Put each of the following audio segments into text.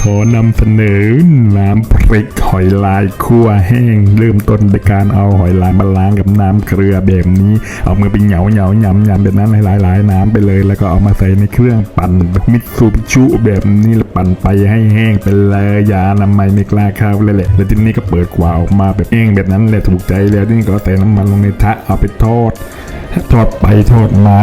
ขอนำเสนอน้ำพริกหอยลายคั่วแห้ง เริ่มต้นด้วยการเอาหอยลายมาล้างกับน้ำเกลือแบบนี้ เอามือไปเหยาเหยาๆยำยำแบบนั้นหลายๆหลายน้ำไปเลย แล้วก็เอามาใส่ในเครื่องปั่นมิตซูบิชุแบบนี้แล้วปั่นไปให้แห้งไปเลยอยาน้ำไม่ไม่กล้าเข้าเลยแหละ แล้วทีนี้ก็เปิดกวาออกมาแบบแห้งแบบนั้นแหละถูกใจแล้วทีนี้ก็ใส่น้ำมันลงในทะเอาไปทอดทอดไปทอดมา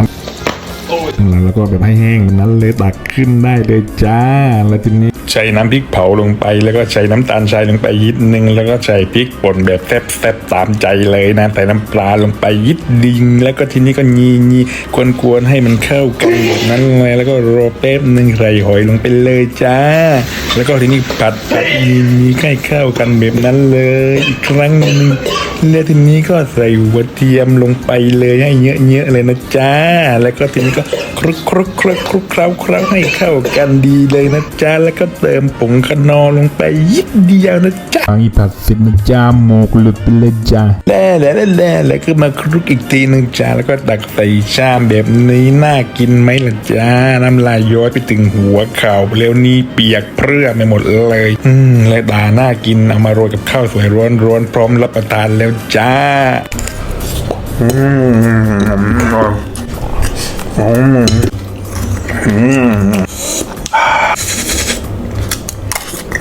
แล้วก็แบบให้แห้งแบบนั้นเลยตักขึ้นได้เลยจ้า แล้วทีนี้ ใส่น้ำพริกเผาลงไป แล้วก็ใส่น้ำตาลทรายลงไปยิดนึง แล้วก็ใส่พริกป่นแบบแซ่บๆตามใจเลยนะใส่น้ำปลาลงไปยิดดิง แล้วก็ทีนี้ก็ยียีกวนๆให้มันเข้ากันแบบนั้นเลยแล้วก็รอแป๊บหนึ่งใส่หอยลงไปเลยจ้า แล้วก็ทีนี้ผัดผัดยียีให้เข้ากันแบบนั้นเลย อีกครั้งหนึ่งแล้วทีนี้ก็ใส่หัวเทียมลงไปเลยให้เยอะๆเลยนะจ้า แล้วก็ทีนี้ก็คลุกคลุกคลุกคลุกเคล้าเคล้าให้เข้ากันดีเลยนะจ้าแล้วก็เติมผงขนอลงไปยิดเดียวนะจ้าอีผัดเสร็จนะจ้าหมกหลุดไปเลยจ้าแล้วแล้วแล้วแล้วแล้วก็มาคลุกอีกทีหนึ่งจ้าแล้วก็ตักใส่ชามแบบนี้น่ากินไหมล่ะจ้าน้ำลายย้อยไปถึงหัวเข่าแล้วนี่เปียกเปรื่อไปหมดเลย อืมและดาน่ากินเอามาโรยกับข้าวสวยร้อนร้อนๆพร้อมรับประทานแล้วจ้าอ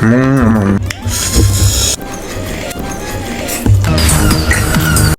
Mm.